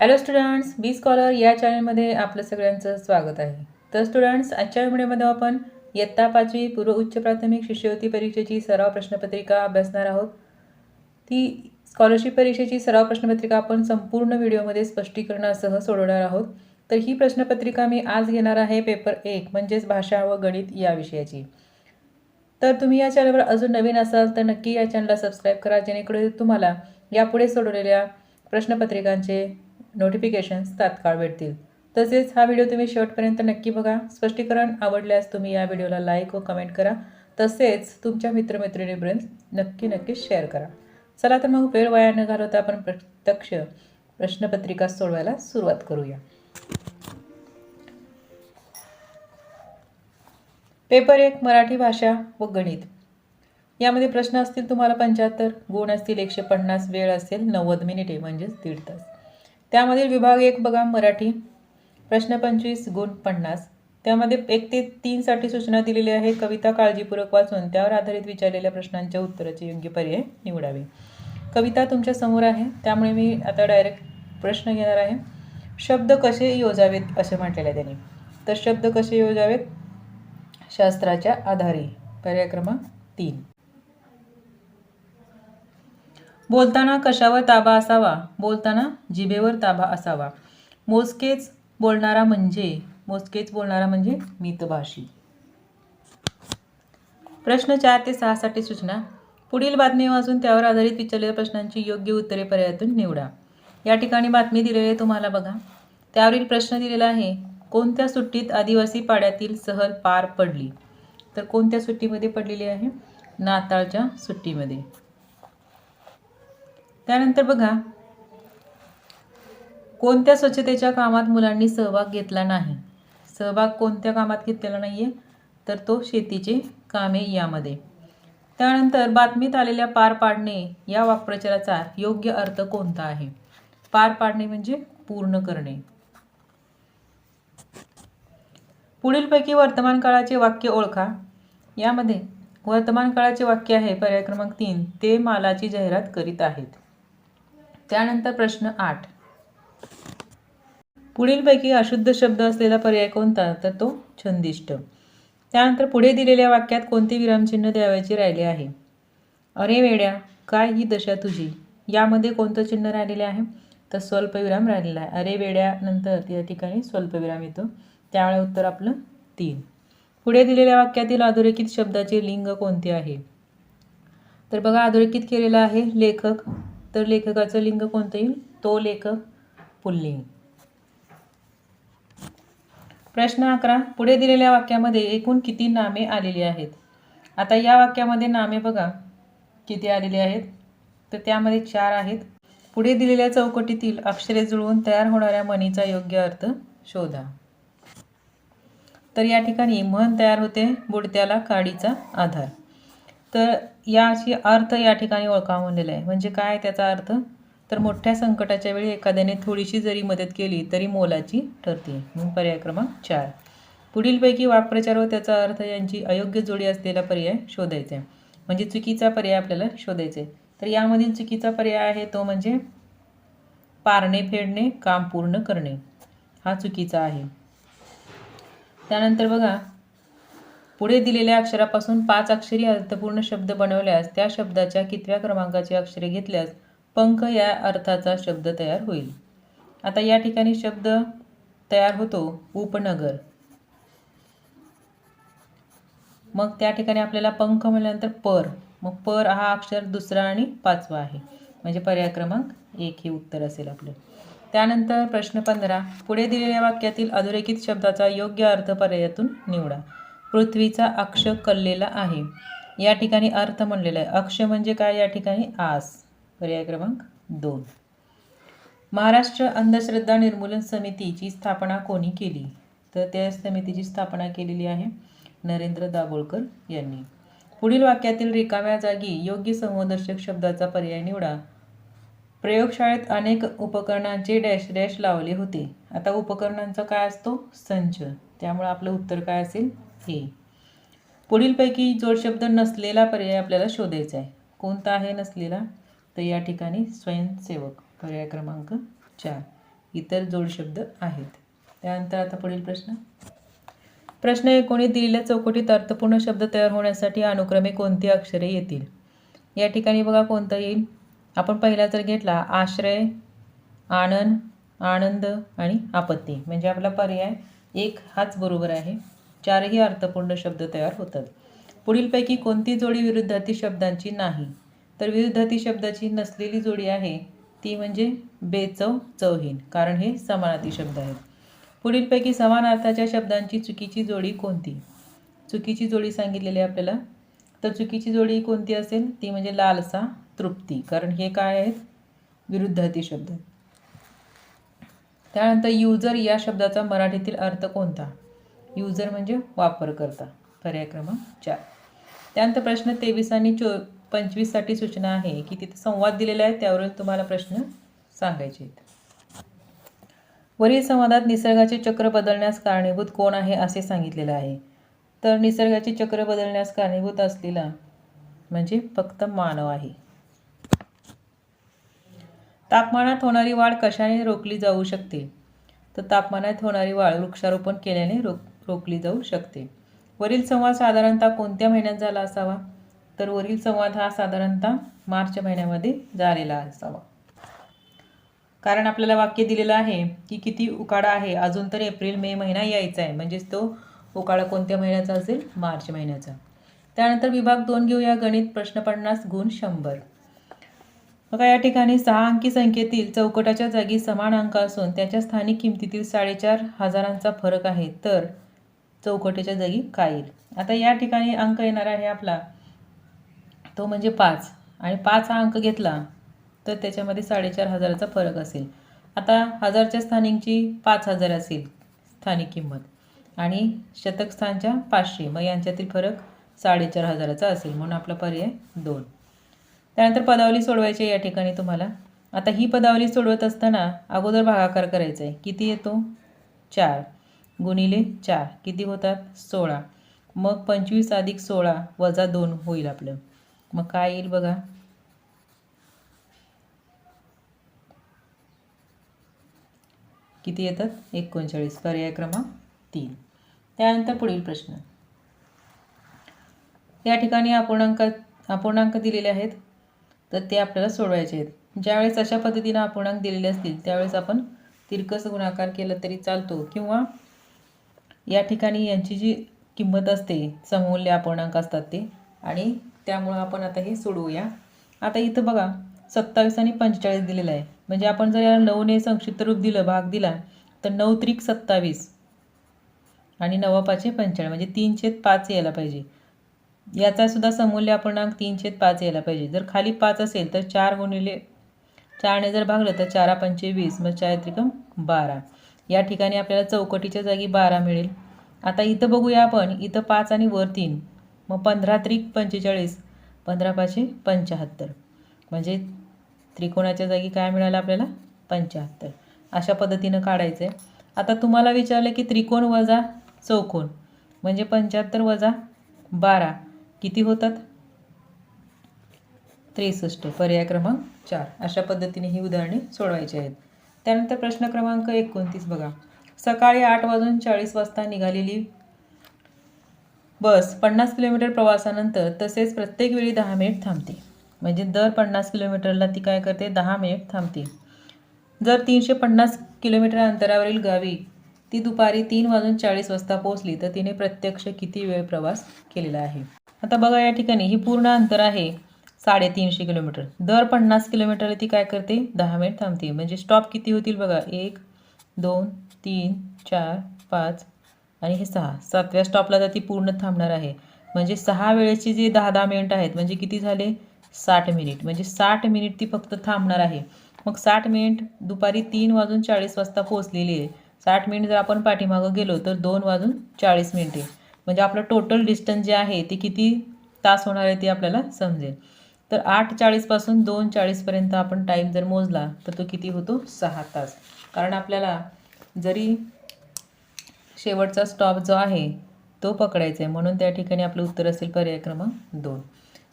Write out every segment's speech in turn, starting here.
Hello students बी scholar या चॅनलमध्ये आपलं सगळ्यांचं स्वागत आहे. तर स्टुडंट्स आजच्या व्हिडिओमध्ये आपण इयत्ता पाचवी पूर्व उच्च प्राथमिक शिष्यवृत्ती परीक्षेची सराव प्रश्नपत्रिका अभ्यासणार आहोत. ती स्कॉलरशिप परीक्षेची सराव प्रश्नपत्रिका आपण संपूर्ण व्हिडिओमध्ये स्पष्टीकरणासह सोडवणार आहोत. तर ही प्रश्नपत्रिका मी आज घेणार आहे पेपर एक म्हणजेच भाषा व गणित या विषयाची. तर तुम्ही या चॅनलवर अजून नवीन असाल तर नक्की या चॅनलला सबस्क्राईब करा जेणेकरून तुम्हाला यापुढे सोडवलेल्या प्रश्नपत्रिकांचे नोटिफिकेशन्स तात्काळ भेटतील. तसेच हा व्हिडिओ तुम्ही शेवटपर्यंत नक्की बघा. स्पष्टीकरण आवडल्यास तुम्ही या व्हिडिओला लाईक व कमेंट करा. तसेच तुमच्या मित्रमैत्रिणीपर्यंत नक्की नक्की शेअर करा. चला तर मग वेळ वाया न घालवता आपण प्रत्यक्ष प्रश्नपत्रिका सोडवायला सुरुवात करूया. पेपर एक मराठी भाषा व गणित. यामध्ये प्रश्न असतील तुम्हाला पंच्याहत्तर गुण असतील एकशे पन्नास वेळ असेल नव्वद मिनिटे म्हणजेच दीड तास. त्यामधील विभाग एक बघा मराठी. प्रश्न पंचवीस गुण पन्नास. त्यामध्ये एक ते तीनसाठी सूचना दिलेली आहे. कविता काळजीपूर्वक वाचून त्यावर आधारित विचारलेल्या प्रश्नांच्या उत्तराचे योग्य पर्याय निवडावे. कविता तुमच्यासमोर आहे. त्यामुळे मी आता डायरेक्ट प्रश्न घेणार आहे. शब्द कसे योजावेत असे म्हटलेले आहे त्यांनी. तर शब्द कसे योजावेत? शास्त्राच्या आधारे. पर्याय क्रमांक तीन. बोलताना कशावर ताबा असावा? बोलताना जिभेवर ताबा असावा. मोजकेच बोलणारा म्हणजे मोजकेच बोलणारा म्हणजे मितभाषी. प्रश्न चार ते सहासाठी सूचना. पुढील बातमी वाचून त्यावर आधारित विचारलेल्या प्रश्नांची योग्य उत्तरे पर्यायातून निवडा. या ठिकाणी बातमी दिलेली आहे तुम्हाला बघा. त्यावरील प्रश्न दिलेला आहे कोणत्या सुट्टीत आदिवासी पाड्यातील सहल पार पडली? तर कोणत्या सुट्टीमध्ये पडलेली आहे? नाताळच्या सुट्टीमध्ये. त्यानंतर बघा कोणत्या स्वच्छतेच्या कामात मुलांनी सहभाग घेतला नाही? सहभाग कोणत्या कामात घेतलेला नाही आहे तर तो शेतीचे कामे यामध्ये. त्यानंतर बातमीत आलेल्या पार पाडणे या वाक्प्रचाराचा योग्य अर्थ कोणता आहे? पार पाडणे म्हणजे पूर्ण करणे. पुढीलपैकी वर्तमान काळाचे वाक्य ओळखा. यामध्ये वर्तमान काळाचे वाक्य आहे पर्याय क्रमांक तीन ते मालाची जाहिरात करीत आहेत. त्यानंतर प्रश्न आठ. पुढीलपैकी अशुद्ध शब्द असलेला पर्याय कोणता? तर तो छंदिष्ट. त्यानंतर पुढे दिलेल्या वाक्यात कोणते विरामचिन्ह द्यावयाचे राहिले आहे? अरे वेड्या काय ही दशा तुझी? यामध्ये कोणतं चिन्ह राहिलेले आहे? तर स्वल्पविराम राहिलेला आहे. अरे वेड्यानंतर या ठिकाणी स्वल्पविराम येतो. त्यामुळे उत्तर आपलं तीन. पुढे दिलेल्या वाक्यातील अधोरेखित शब्दाचे लिंग कोणते आहे? तर बघा अधोरेखित केलेलं आहे लेखक. तर लेखकाचं लिंग कोणतं येईल? तो लेखक पुल्लिंग. प्रश्न अकरा. पुढे दिलेल्या वाक्यामध्ये एकूण किती नामे आलेली आहेत? आता या वाक्यामध्ये नामे बघा. किती आलेली आहेत? तर त्यामध्ये चार आहेत. पुढे दिलेल्या चौकटीतील अक्षरे जुळवून तयार होणाऱ्या म्हणीचा योग्य अर्थ शोधा. तर या ठिकाणी मन तयार होते. बुडत्याला काडीचा आधार. तर याची अर्थ या ठिकाणी ओळखा दिला आहे म्हणजे काय त्याचा अर्थ? तर मोठ्या संकटाच्या वेळी एखाद्याने थोडीशी जरी मदत केली तरी मोलाची ठरते. म्हणून पर्याय क्रमांक चार. पुढीलपैकी वाक्प्रचार व त्याचा अर्थ यांची अयोग्य जोडी असलेला पर्याय शोधायचा. आहे म्हणजे चुकीचा पर्याय आपल्याला शोधायचा आहे. तर यामधील चुकीचा पर्याय आहे तो म्हणजे पारणे फेडणे काम पूर्ण करणे. हा चुकीचा आहे. त्यानंतर बघा पुढे दिलेल्या अक्षरापासून पाच अक्षरी अर्थपूर्ण शब्द बनवल्यास त्या शब्दाच्या कितव्या क्रमांकाची अक्षरे घेतल्यास पंख या अर्थाचा शब्द तयार होईल. आता या ठिकाणी शब्द तयार होतो उपनगर. मग त्या ठिकाणी आपल्याला पंख म्हणल्यानंतर पर. मग पर हा अक्षर दुसरा आणि पाचवा आहे. म्हणजे पर्याय क्रमांक एक हे उत्तर असेल आपलं. त्यानंतर प्रश्न पंधरा. पुढे दिलेल्या वाक्यातील अधोरेखित शब्दाचा योग्य अर्थ पर्यायातून निवडा. पृथ्वीचा अक्ष कललेला आहे. या ठिकाणी अर्थ म्हणलेला आहे. अक्ष म्हणजे काय? या ठिकाणी आस. पर्याय क्रमांक दोन. महाराष्ट्र अंधश्रद्धा निर्मूलन समितीची स्थापना कोणी केली? तर त्या समितीची स्थापना केलेली आहे नरेंद्र दाभोळकर यांनी. पुढील वाक्यातील रिकाम्या जागी योग्य समूहदर्शक शब्दाचा पर्याय निवडा. प्रयोगशाळेत अनेक उपकरणांचे डॅश डॅश लावले होते. आता उपकरणांचा काय असतो? संच. त्यामुळे आपलं उत्तर काय असेल? हे पुढीलपैकी जोडशब्द नसलेला पर्याय आपल्याला शोधायचा आहे. कोणता आहे नसलेला? तर या ठिकाणी स्वयंसेवक पर्याय क्रमांक चार. इतर जोडशब्द आहेत. त्यानंतर आता पुढील प्रश्न. प्रश्न एकोणीस दिलेल्या चौकटीत अर्थपूर्ण शब्द तयार होण्यासाठी अनुक्रमे कोणती अक्षरे येतील? या ठिकाणी बघा कोणतं येईल. आपण पहिला जर घेतला आश्रय आनंद आनंद आणि आपत्ती. म्हणजे आपला पर्याय एक हाच बरोबर आहे. चारही अर्थपूर्ण शब्द तयार होतात. पुढीलपैकी कोणती जोडी विरुद्धार्थी शब्दांची नाही? तर विरुद्धार्थी शब्दाची नसलेली जोडी आहे ती म्हणजे बेचव चवहीन कारण हे समानार्थी शब्द आहेत. पुढीलपैकी समान अर्थाच्या शब्दांची चुकीची जोडी कोणती? चुकीची जोडी सांगितलेली आहे आपल्याला. तर चुकीची जोडी कोणती असेल? ती म्हणजे लालसा तृप्ती कारण हे काय आहेत? विरुद्धार्थी शब्द त्यानंतर युजर या शब्दाचा मराठीतील अर्थ कोणता? युजर म्हणजे वापरकर्ता. पर्याय क्रमांक चार. त्यानंतर प्रश्न तेवीस आणि चो पंचवीससाठी सूचना आहे की तिथे संवाद दिलेला आहे त्यावरून तुम्हाला प्रश्न सांगायचे आहेत. वरील संवादात निसर्गाचे चक्र बदलण्यास कारणीभूत कोण आहे असे सांगितलेलं आहे. तर निसर्गाचे चक्र बदलण्यास कारणीभूत असलेला म्हणजे फक्त मानव आहे. तापमानात होणारी वाढ कशाने रोखली जाऊ शकते? तर तापमानात होणारी वाढ वृक्षारोपण केल्याने रोख रोखली जाऊ शकते. वरील संवाद साधारणतः कोणत्या महिन्यात झाला असावा? तर वरील संवाद हा साधारणतः मार्च महिन्यामध्ये झालेला असावा. कारण आपल्याला वाक्य दिलेलं आहे की किती उकाडा आहे अजून तर एप्रिल मे महिना यायचा आहे. म्हणजेच तो उकाडा कोणत्या महिन्याचा असेल? मार्च महिन्याचा. त्यानंतर विभाग दोन घेऊया. गणित प्रश्न पन्नास गुण शंभर. बघा या ठिकाणी सहा अंकी संख्येतील चौकटाच्या जागी समान अंक असून त्याच्या स्थानिक किमतीतील साडेचार हजारांचा फरक आहे. तर चौकटीच्या जागी काय येईल आता या ठिकाणी अंक येणार आहे आपला. तो म्हणजे पाच. आणि पाच हा अंक घेतला तर त्याच्यामध्ये साडेचार हजाराचा फरक असेल. आता हजारच्या स्थानिकची पाच हजार असेल स्थानिक किंमत. आणि शतक स्थानच्या पाचशे. मग यांच्यातील फरक साडेचार हजाराचा असेल. म्हणून आपला पर्याय दोन. त्यानंतर पदावली सोडवायची आहे या ठिकाणी तुम्हाला. आता ही पदावली सोडवत असताना अगोदर भागाकार करायचा आहे किती येतो? चार. गुणिले चार. किती होतात? सोळा. मग पंचवीस अधिक सोळा वजा दोन होईल आपलं. मग काय येईल बघा? किती येतात? एकोणचाळीस. पर्याय क्रमांक तीन. त्यानंतर पुढील प्रश्न. या ठिकाणी अपूर्णांक अपूर्णांक दिलेले आहेत. तर ते आपल्याला सोडवायचे आहेत. ज्यावेळेस अशा पद्धतीनं अपूर्णांक दिलेले असतील त्यावेळेस आपण तिरकस गुणाकार केला तरी चालतो किंवा या ठिकाणी यांची जी किंमत असते सममूल्य अपूर्णांक असतात ते. आणि त्यामुळं आपण आता हे सोडवूया. आता इथं बघा सत्तावीस आणि पंचेचाळीस दिलेलं आहे. म्हणजे आपण जर याला नऊने संक्षिप्त रूप दिलं भाग दिला तर नऊ त्रिक सत्तावीस आणि नवा पाचशे पंचेचाळीस म्हणजे तीन छेद पाच यायला पाहिजे. याचासुद्धा समूल्य अपूर्णांक तीन छेद पाच यायला पाहिजे. जर खाली पाच असेल तर चार गुणिले चारने जर भागलं तर चारा पंचे वीस मग चार त्रिकम बारा. या ठिकाणी आपल्याला चौकटीच्या जागी बारा मिळेल. आता इथं बघूया आपण इथं पाच आणि वर तीन. मग पंधरा त्रिक पंचेचाळीस पंधरा पाचशे पंच्याहत्तर म्हणजे त्रिकोणाच्या जागी काय मिळालं आपल्याला? पंच्याहत्तर अशा पद्धतीनं काढायचं आहे आता तुम्हाला विचारलं की त्रिकोण वजा चौकोन म्हणजे पंच्याहत्तर वजा बारा किती होतात? त्रेसष्ट. पर्याय क्रमांक चार. अशा पद्धतीने ही उदाहरणे सोडवायची आहेत. त्यानंतर प्रश्न क्रमांक एकोणतीस बघा. सकाळी आठ वाजून चाळीस वाजता निघालेली बस पन्नास किलोमीटर प्रवासानंतर तसेच प्रत्येक वेळी दहा मिनिट थांबते. म्हणजे दर पन्नास किलोमीटरला ती काय करते? दहा मिनिट थांबते. जर तीनशे पन्नास किलोमीटर अंतरावरील गावी ती दुपारी तीन वाजून चाळीस वाजता पोहोचली तर तिने प्रत्यक्ष किती वेळ प्रवास केलेला आहे? आता बघा या ठिकाणी ही पूर्ण अंतर आहे. साडेतीनशे किलोमीटर. दर पन्नास किलोमीटरला ती काय करते? दहा मिनिट थांबते. म्हणजे स्टॉप किती होतील बघा? एक दोन तीन चार पाच आणि हे सहा. सातव्या स्टॉपला तर ती पूर्ण थांबणार आहे. म्हणजे सहा वेळेची जे दहा दहा मिनिट आहेत म्हणजे किती झाले? साठ मिनिट. म्हणजे साठ मिनिट ती फक्त थांबणार आहे. मग साठ मिनिट दुपारी तीन वाजून चाळीस वाजता पोहोचलेली आहे. साठ मिनिट जर आपण पाठीमागं गेलो तर दोन वाजून चाळीस मिनिटे. म्हणजे आपलं टोटल डिस्टन्स जे आहे ते किती तास होणार आहे ते आपल्याला समजेल. तर आठ चाळीसपासून दोन चाळीसपर्यंत आपण टाईम जर मोजला तर तो किती होतो? सहा तास. कारण आपल्याला जरी शेवटचा स्टॉप जो आहे तो पकडायचा आहे म्हणून त्या ठिकाणी आपलं उत्तर असेल पर्याय क्रमांक दोन.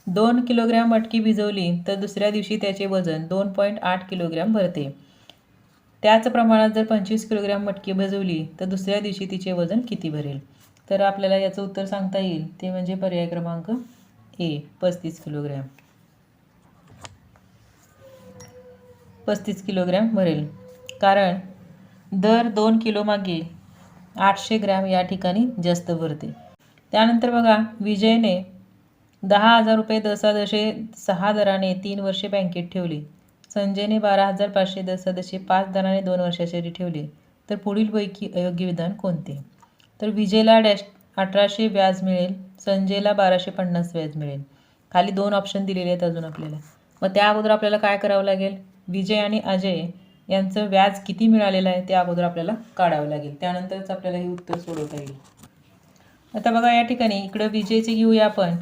दोन किलोग्रॅम मटकी भिजवली तर दुसऱ्या दिवशी त्याचे वजन दोन पॉईंट आठ किलोग्रॅम भरते. त्याच प्रमाणात जर पंचवीस किलोग्रॅम मटकी भिजवली तर दुसऱ्या दिवशी तिचे वजन किती भरेल? तर आपल्याला याचं उत्तर सांगता येईल. ते म्हणजे पर्याय क्रमांक ए पस्तीस किलोग्रॅम. पस्तीस किलोग्रॅम भरेल कारण दर दोन किलोमागे आठशे ग्रॅम या ठिकाणी जास्त भरते. त्यानंतर बघा विजयने दहा हजार रुपये दसादशे सहा दराने तीन वर्षे बँकेत ठेवले. संजयने बारा हजार पाचशे दसादशे पाच दराने दोन वर्षासाठी ठेवले. तर पुढीलपैकी अयोग्य विधान कोणते? तर विजयला डॅश अठराशे व्याज मिळेल संजयला बाराशे पन्नास व्याज मिळेल. खाली दोन ऑप्शन दिलेले आहेत अजून आपल्याला. मग त्या अगोदर आपल्याला काय करावं लागेल? विजय आणि अजय यांचं व्याज किती मिळालेलं आहे ते अगोदर आपल्याला काढावं लागेल. त्यानंतरच आपल्याला हे उत्तर सोडवता येईल. आता बघा या ठिकाणी इकडं विजयचे घेऊया आपण.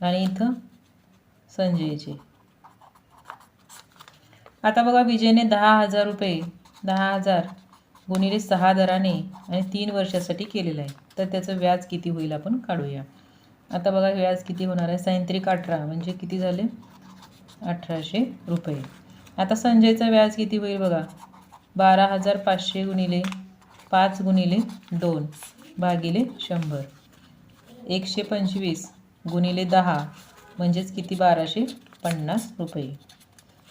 आणि इथं संजयचे. आता बघा विजयने दहा हजार रुपये दहा हजार गुणिले सहा दराने आणि तीन वर्षासाठी केलेलं आहे. तर त्याचं व्याज किती होईल आपण काढूया. आता बघा व्याज किती होणार आहे? सायंत्रिक अठरा म्हणजे किती झाले? अठराशे रुपये. आता संजयचं व्याज किती होईल बघा? बारा हजार पाचशे गुणिले पाच गुणिले दोन भागिले शंभर. एकशे पंचवीस गुणिले दहा म्हणजेच किती? बाराशे पन्नास रुपये.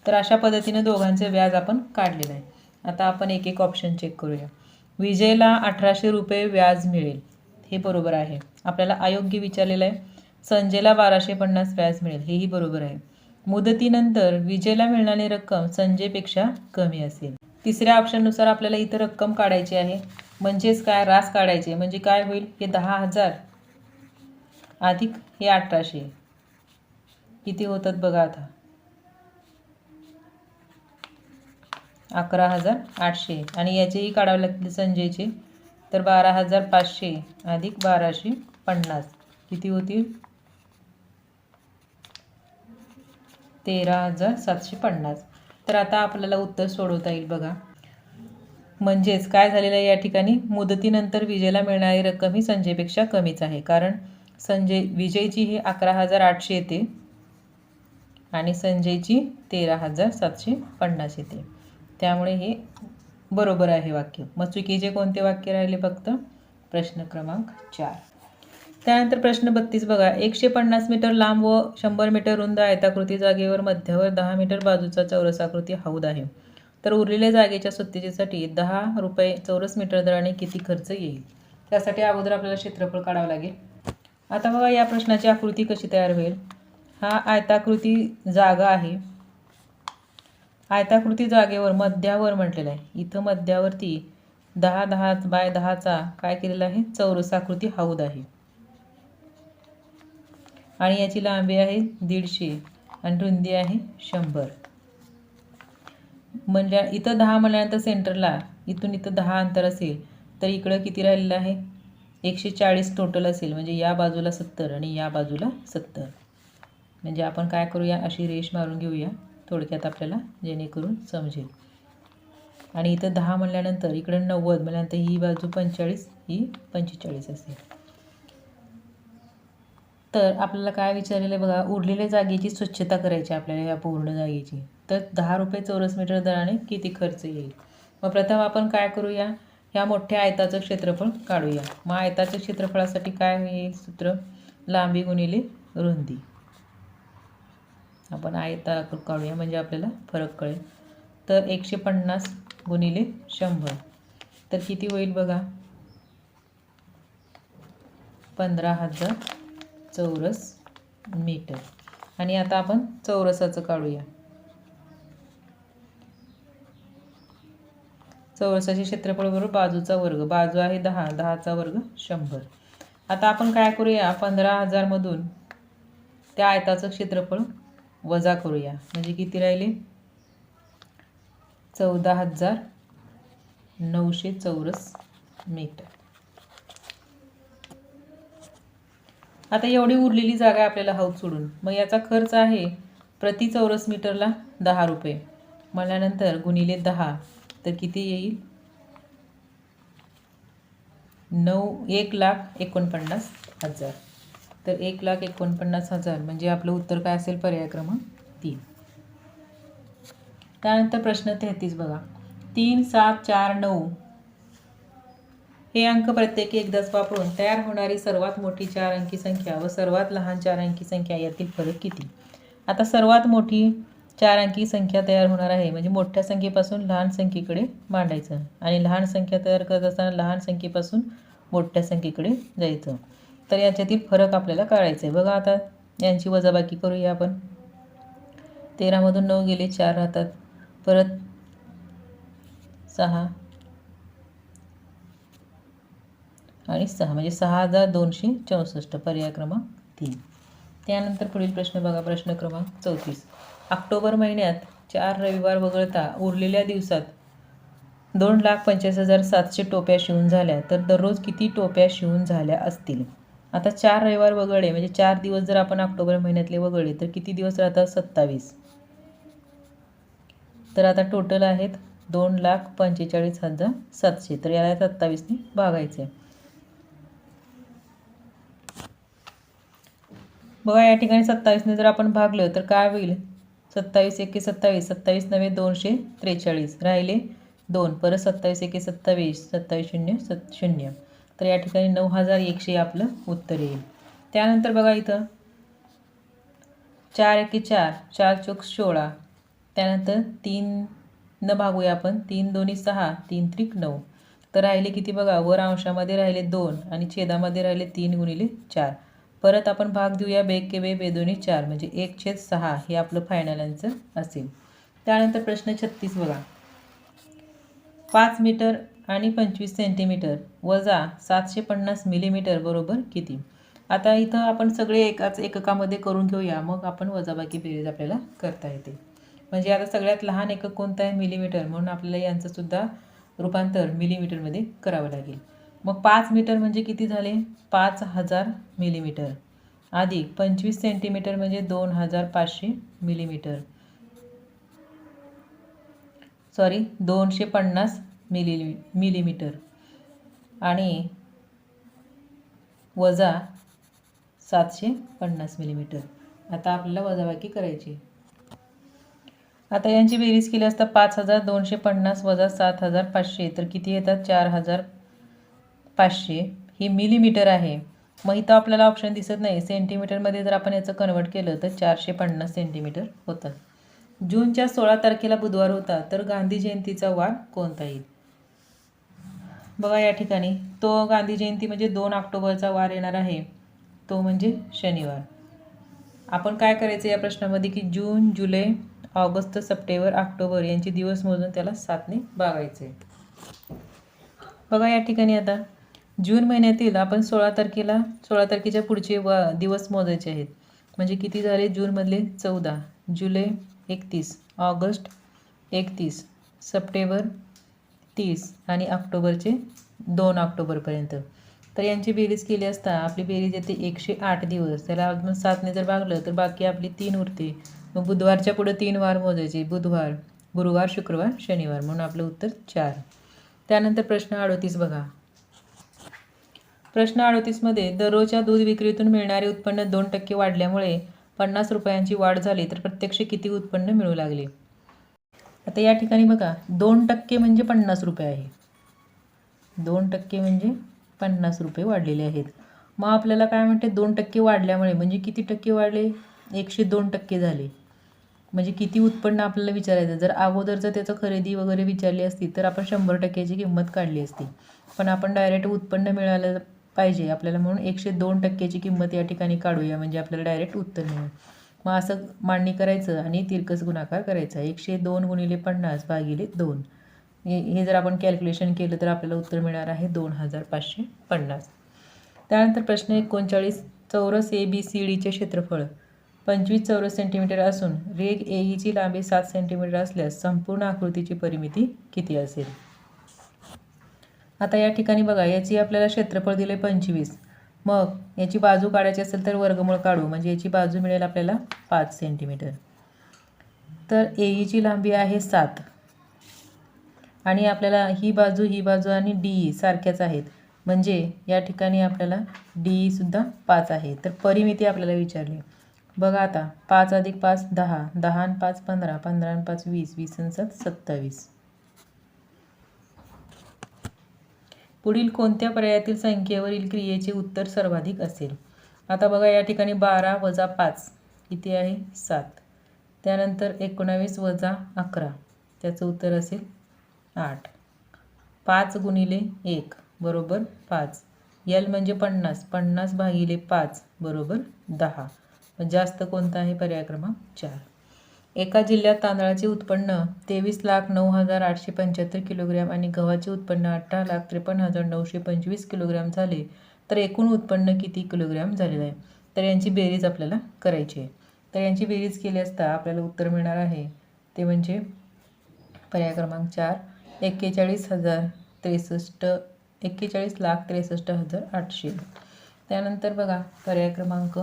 तर अशा पद्धतीनं दोघांचे व्याज आपण काढलेलं आहे. आता आपण एक एक ऑप्शन चेक करूया. विजयला अठराशे रुपये व्याज मिळेल. हे बरोबर आहे. आपल्याला अयोग्य विचारलेलं आहे. संजयला बाराशे पन्नास व्याज मिळेल. हेही बरोबर आहे. मुदतीनंतर विजयला मिळणारी रक्कम संजयपेक्षा कमी असेल. तिसऱ्या ऑप्शननुसार आपल्याला इथं रक्कम काढायची आहे. म्हणजेच काय? रास काढायचे म्हणजे काय होईल? हे दहा हजार अधिक हे अठराशे. किती होतात बघा आता? अकरा हजार आठशे. आणि याचेही काढावे लागतील संजयचे. तर बारा हजार पाचशे अधिक बाराशे पन्नास. किती होतील? तेरा हजार सातशे पन्नास. तर आता आपल्याला उत्तर सोडवता येईल बघा. म्हणजेच काय झालेलं आहे या ठिकाणी? मुदतीनंतर विजयला मिळणारी रक्कम ही संजयपेक्षा कमीच आहे. कारण संजय विजयची ही अकरा हजार आठशे येते आणि संजयची तेरा हजार सातशे पन्नास येते. त्यामुळे हे बरोबर आहे वाक्य. मग चुकीचे कोणते वाक्य राहिले फक्त? प्रश्न क्रमांक चार. त्यानंतर प्रश्न बत्तीस बघा. एकशे पन्नास मीटर लांब व शंभर मीटर रुंद आयताकृती जागेवर मध्यावर दहा मीटर बाजूचा चौरसाकृती हौद आहे. तर उरलेल्या जागेच्या स्वच्छतेसाठी दहा रुपये चौरस मीटर दराने किती खर्च येईल? त्यासाठी अगोदर आपल्याला क्षेत्रफळ काढावं लागेल. आता बघा या प्रश्नाची आकृती कशी तयार होईल? हा आयताकृती जागा आहे. आयताकृती जागेवर मध्यावर म्हटलेलं आहे. इथं मध्यावरती दहा दहा बाय दहाचा काय केलेला आहे? चौरसाकृती हौद आहे. आणि याची लांबी आहे दीडशे आणि रुंदी आहे शंभर. म्हणजे इथं दहा म्हणल्यानंतर सेंटरला इथून इथं दहा अंतर असेल तर इकडं किती राहिलेलं आहे? एकशे चाळीस टोटल असेल म्हणजे या बाजूला सत्तर आणि या बाजूला सत्तर. म्हणजे आपण काय करूया? अशी रेष मारून घेऊया थोडक्यात आपल्याला जेणेकरून समजेल. आणि इथं दहा म्हणल्यानंतर इकडं नव्वद म्हणल्यानंतर ही बाजू पंचेचाळीस ही पंचेचाळीस असेल. तर आपल्याला काय विचारलेलं आहे बघा उरलेल्या जागेची स्वच्छता करायची आपल्याला या पूर्ण जागेची. तर दहा रुपये चौरस मीटर दराने किती खर्च येईल? मग प्रथम आपण काय करूया? ह्या मोठ्या आयताचं क्षेत्रफळ काढूया. मग आयताच्या क्षेत्रफळासाठी काय येईल सूत्र? लांबी गुणिले रुंदी. आपण आयता काढूया म्हणजे आपल्याला फरक कळेल. तर एकशे पन्नास गुणिले शंभर. तर किती होईल बघा? पंधरा हजार चौरस मीटर. आणि आता आपण चौरसाचं काढूया. चौरसाचे क्षेत्रफळ बरोबर बाजूचा वर्ग. बाजू आहे दहा दहाचा वर्ग शंभर. आता आपण काय करूया? पंधरा हजारमधून त्या आयताचं क्षेत्रफळ वजा करूया. म्हणजे किती राहिले? चौदा हजार नऊशे चौरस मीटर. आता एवढी उरलेली जागा आपल्याला हौद सोडून. मग याचा खर्च आहे प्रति चौरस मीटरला दहा रुपये. म्हणल्यानंतर गुणिले दहा तर किती येईल? नऊ एक लाख एकोणपन्नास हजार. तर एक लाख एकोणपन्नास हजार म्हणजे आपलं उत्तर काय असेल? पर्याय क्रमांक तीन. त्यानंतर प्रश्न तेहतीस बघा. तीन सात चार नऊ हे अंक प्रत्येकी एकदाच वापरून तयार होणारी सर्वात मोठी चार अंकी संख्या व सर्वात लहान चार अंकी संख्या यातील फरक किती? आता सर्वात मोठी चार अंकी संख्या तयार होणार आहे. म्हणजे मोठ्या संख्येपासून लहान संख्येकडे मांडायचं आणि लहान संख्या तयार करत असताना लहान संख्येपासून मोठ्या संख्येकडे जायचं. तर याच्यातील फरक आपल्याला कळायचं आहे. बघा आता यांची वजाबाकी करूया आपण. तेरामधून नऊ गेले चार राहतात. परत सहा आणि सहा म्हणजे सहा हजार दोनशे चौसष्ट पर्याय क्रमांक तीन. त्यानंतर पुढील प्रश्न बघा प्रश्न क्रमांक चौतीस. ऑक्टोबर महिन्यात चार रविवार वगळता उरलेल्या दिवसात दोन लाख पंचवीस हजार सातशे टोप्या शिवून झाल्या तर दररोज किती टोप्या शिवून झाल्या असतील? आता चार रविवार वगळले म्हणजे चार दिवस जर आपण ऑक्टोबर महिन्यातले वगळले तर किती दिवस राहतात? सत्तावीस. तर आता टोटल आहेत दोन लाख पंचेचाळीस हजार सातशे. तर याला सत्तावीसने भागायचे बघा या ठिकाणी सत्तावीसने जर आपण भागलं तर काय होईल? सत्तावीस एके सत्तावीस सत्तावीस नव्हे दोनशे त्रेचाळीस राहिले दोन परत सत्तावीस एके सत्तावीस सत्तावीस शून्य सत् शून्य. तर या ठिकाणी नऊ हजार एकशे आपलं उत्तर येईल. त्यानंतर बघा इथं चार एके चार चार चौक सोळा. त्यानंतर तीन न भागूया आपण तीन दोन्ही सहा तीन त्रिक नऊ. तर राहिले किती बघा वर अंशामध्ये राहिले दोन आणि छेदामध्ये राहिले तीन गुणिले चार. परत आपण भाग देऊया बे के बे बेदोनी चार म्हणजे एक छेद सहा हे आपलं फायनल आन्सर असेल. त्यानंतर प्रश्न छत्तीस बघा. पाच मीटर आणि पंचवीस सेंटीमीटर वजा सातशे पन्नास मिलीमीटर बरोबर किती? आता इथं आपण सगळे एकाच एककामध्ये करून घेऊया मग आपण वजाबाकी बेरीज आपल्याला करता येते. म्हणजे आता सगळ्यात लहान एकक कोणतं आहे? मिलीमीटर म्हणून आपल्याला यांचंसुद्धा रूपांतर मिलीमीटरमध्ये करावं लागेल. मग पाच मीटर म्हणजे किती झाले? पाच हजार मिलीमीटर. अधिक पंचवीस सेंटीमीटर म्हणजे दोन हजार पाचशे मिलीमीटर. सॉरी दोनशे पन्नास मिली मिलीमीटर. आणि वजा सातशे पन्नास मिलीमीटर. आता आपल्याला वजाबाकी करायची. आता यांची बेरीज केली असता पाच हजार दोनशे पन्नास वजा सात हजार पाचशे. तर किती येतात? चार हजार पाचशे ही मिलीमीटर आहे. मग इथं आपल्याला ऑप्शन दिसत नाही. सेंटीमीटरमध्ये जर आपण याचं कन्वर्ट केलं तर चारशे पन्नास सेंटीमीटर होतं. जूनच्या सोळा तारखेला बुधवार होता. तर गांधी जयंतीचा वार कोणता येईल? बघा या ठिकाणी. तो गांधी जयंती म्हणजे दोन ऑक्टोबरचा वार येणार आहे. तो म्हणजे शनिवार. आपण काय करायचं या प्रश्नामध्ये की जून जुलै ऑगस्ट सप्टेंबर ऑक्टोबर यांचे दिवस मोजून त्याला सातने भागायचे बघा या ठिकाणी आता. जून महिन्यातील आपण सोळा तारखेला सोळा तारखेच्या पुढचे व दिवस मोजायचे आहेत. म्हणजे किती झाले? जूनमधले चौदा. जुलै एकतीस. ऑगस्ट एकतीस. सप्टेंबर तीस. आणि ऑक्टोबरचे दोन ऑक्टोबरपर्यंत. तर यांची बेरीज केली असता आपली बेरीज येते एकशे आठ दिवस. त्याला अजून सातने जर भागलं तर बाकी आपली तीन उरते. मग बुधवारच्या पुढं तीन वार मोजायचे. बुधवार गुरुवार शुक्रवार शनिवार. म्हणून आपलं उत्तर चार. त्यानंतर प्रश्न अडोतीस बघा. प्रश्न अडतीसमध्ये दररोजच्या दूध विक्रीतून मिळणारे उत्पन्न दोन टक्के वाढल्यामुळे पन्नास रुपयांची वाढ झाली तर प्रत्यक्ष किती उत्पन्न मिळू लागले? आता या ठिकाणी बघा दोन टक्के म्हणजे पन्नास रुपये आहे. दोन टक्के म्हणजे पन्नास रुपये वाढलेले आहेत. मग आपल्याला काय म्हणते दोन टक्के वाढल्यामुळे म्हणजे किती टक्के वाढले? एकशे दोन टक्के झाले. म्हणजे किती उत्पन्न आपल्याला विचारायचं? जर अगोदर जर त्याचं खरेदी वगैरे विचारली असती तर आपण शंभर टक्क्याची किंमत काढली असती. पण आपण डायरेक्ट उत्पन्न मिळालं पाहिजे. आपल्याला म्हणून एकशे दोन टक्क्याची किंमत या ठिकाणी काढूया म्हणजे आपल्याला डायरेक्ट उत्तर मिळेल. मग असं मांडणी करायचं आणि तिरकस गुणाकार करायचा. एकशे दोन गुणिले पन्नास भागिले दोन. हे हे जर आपण कॅल्क्युलेशन केलं तर आपल्याला उत्तर मिळणार आहे दोन हजार पाचशे पन्नास. त्यानंतर प्रश्न एकोणचाळीस चौरस ए बी सी डीचे क्षेत्रफळ. पंचवीस चौरस सेंटीमीटर असून रेग एईची लांबी सात सेंटीमीटर असल्यास संपूर्ण आकृतीची परिमिती किती असेल? आता या ठिकाणी बघा याची आपल्याला क्षेत्रफळ दिले पंचवीस. मग याची बाजू काढायची असेल तर वर्गमूळ काढू. म्हणजे याची बाजू मिळेल आपल्याला पाच सेंटीमीटर. तर एईची लांबी आहे सात. आणि आपल्याला ही बाजू ही बाजू आणि डी सारख्याच आहेत. म्हणजे या ठिकाणी आपल्याला डी सुद्धा पाच आहे. तर परिमिती आपल्याला विचारली. बघा आता पाच अधिक पाच दहा. दहा आणि पाच पंधरा. पंधरा आणि पाच वीस. वीस आणि सात सत्तावीस. पुढील कोणत्या पर्यायातील संख्येवरील क्रियेचे उत्तर सर्वाधिक असेल? आता बघा या ठिकाणी बारा वजा पाच किती आहे? सात. त्यानंतर एकोणावीस वजा अकरा. त्याचं उत्तर असेल आठ. पाच गुणिले एक बरोबर पाच. यल म्हणजे पन्नास. पन्नास भागिले पाच बरोबर दहा. जास्त कोणता आहे? पर्याय क्रमांक चार. एका जिल्ह्यात तांदळाचे उत्पन्न तेवीस लाख नऊ हजार आठशे पंच्याहत्तर किलोग्रॅम आणि गव्हाचे उत्पन्न अठरा लाख त्रेपन्न हजार नऊशे पंचवीस किलोग्रॅम झाले. तर एकूण उत्पन्न किती किलोग्रॅम झालेलं आहे? तर यांची बेरीज आपल्याला करायची आहे. तर यांची बेरीज केली असता आपल्याला उत्तर मिळणार आहे. ते म्हणजे पर्याय क्रमांक चार एक्केचाळीस हजार त्रेसष्ट एक्केचाळीस लाख त्रेसष्ट हजार आठशे. त्यानंतर बघा पर्याय क्रमांक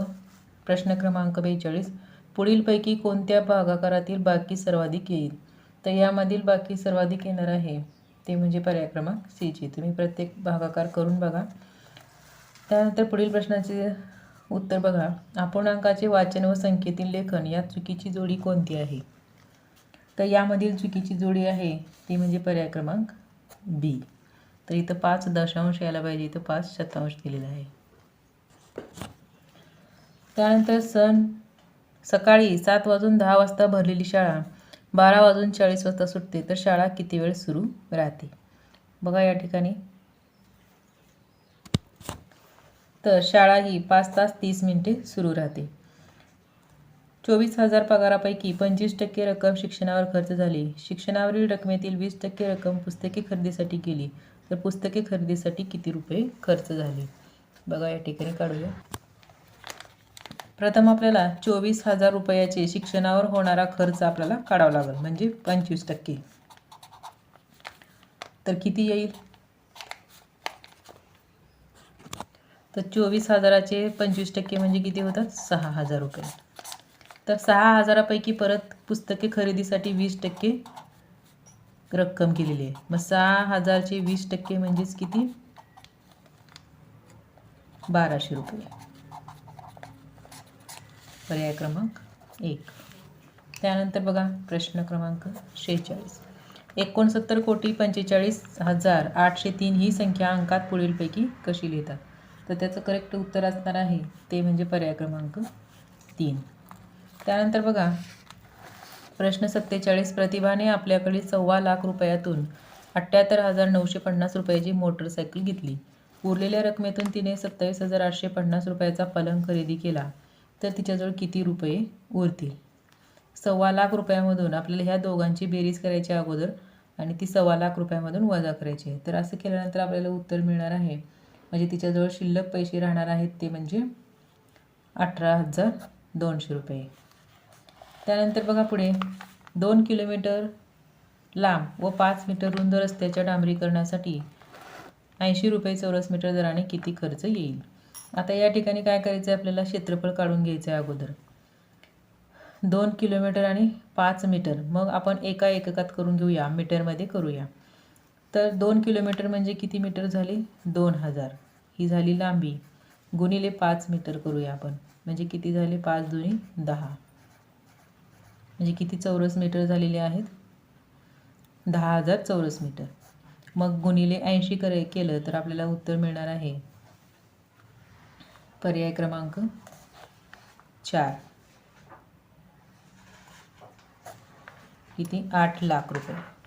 प्रश्न क्रमांक बेचाळीस. पुढीलपैकी कोणत्या भागाकारातील बाकी सर्वाधिक येईल? तर यामधील बाकी सर्वाधिक येणार आहे ते म्हणजे पर्याय क्रमांक सीची तुम्ही प्रत्येक भागाकार करून बघा. त्यानंतर पुढील प्रश्नाचे उत्तर बघा. अपूर्णांकाचे वाचन व संख्येतील लेखन या चुकीची जोडी कोणती आहे? तर यामधील चुकीची जोडी आहे ती म्हणजे पर्याय क्रमांक बी. तर इथं पाच दशांश यायला पाहिजे. इथं पाच शतांश दिलेला आहे. त्यानंतर सण सकाळी सात वाजून दहा वाजता भरलेली शाळा बारा वाजून चाळीस वाजता सुटते. तर शाळा किती वेळ सुरू राहते? बघा या ठिकाणी. तर शाळा ही पाच तास तीस मिनिटे सुरू राहते. चोवीस हजार पगारापैकी पंचवीस टक्के रक्कम शिक्षणावर खर्च झाली. शिक्षणावरील रकमेतील वीस टक्के रक्कम पुस्तके खरेदीसाठी गेली. तर पुस्तके खरेदीसाठी किती रुपये खर्च झाले? बघा या ठिकाणी काढूया. प्रथम आपल्याला चोवीस हजार रुपयाचे शिक्षणावर होणारा खर्च आपल्याला काढावा लागेल म्हणजे पंचवीस टक्के. तर किती येईल? तर चोवीस हजाराचे पंचवीस टक्के म्हणजे किती होतात? सहा हजार रुपये. तर सहा हजारापैकी परत पुस्तके खरेदीसाठी वीस टक्के रक्कम केलेली आहे. मग सहा हजारचे वीस टक्के म्हणजेच किती? बाराशे रुपये. पर्याय क्रमांक एक. त्यानंतर बघा प्रश्न क्रमांक शेहेचाळीस. एकोणसत्तर कोटी पंचेचाळीस हजार आठशे तीन ही संख्या अंकात पुढीलपैकी कशी लिहितात? तर त्याचं करेक्ट उत्तर असणार आहे ते म्हणजे पर्याय क्रमांक तीन. त्यानंतर बघा प्रश्न सत्तेचाळीस प्रतिभाने आपल्याकडे सव्वा लाख रुपयातून अठ्ठ्याहत्तर हजार नऊशे पन्नास रुपयाची मोटरसायकल घेतली. उरलेल्या रकमेतून तिने सत्तावीस हजार आठशे पन्नास रुपयाचा पलंग खरेदी केला. तर तिच्याजवळ किती रुपये उरतील? सव्वा लाख रुपयामधून आपल्याला ह्या दोघांची बेरीज करायची अगोदर आणि ती सव्वा लाख रुपयामधून वजा करायची आहे. तर असं केल्यानंतर आपल्याला उत्तर मिळणार आहे. म्हणजे तिच्याजवळ शिल्लक पैसे राहणार आहेत ते म्हणजे अठरा हजार दोनशे रुपये. त्यानंतर बघा पुढे. दोन किलोमीटर लांब व पाच मीटर रुंद रस्त्याच्या डांबरीकरणासाठी ऐंशी रुपये चौरस मीटर दराने किती खर्च येईल? आता या ठिकाणी काय करायचं आहे आपल्याला? क्षेत्रफळ काढून घ्यायचं आहे अगोदर. दोन किलोमीटर आणि पाच मीटर. मग आपण एका एककात करून घेऊया. मीटरमध्ये करूया. तर दोन किलोमीटर म्हणजे किती मीटर झाले? दोन हजार. ही झाली लांबी. गुणिले पाच मीटर करूया आपण. म्हणजे किती झाले? पाच दोन्ही दहा. म्हणजे किती चौरस मीटर झालेले आहेत? दहा हजार चौरस मीटर. मग गुणिले ऐंशी करे केलं तर आपल्याला उत्तर मिळणार आहे पर्याय क्रमांक चार. किती? आठ लाख रुपये.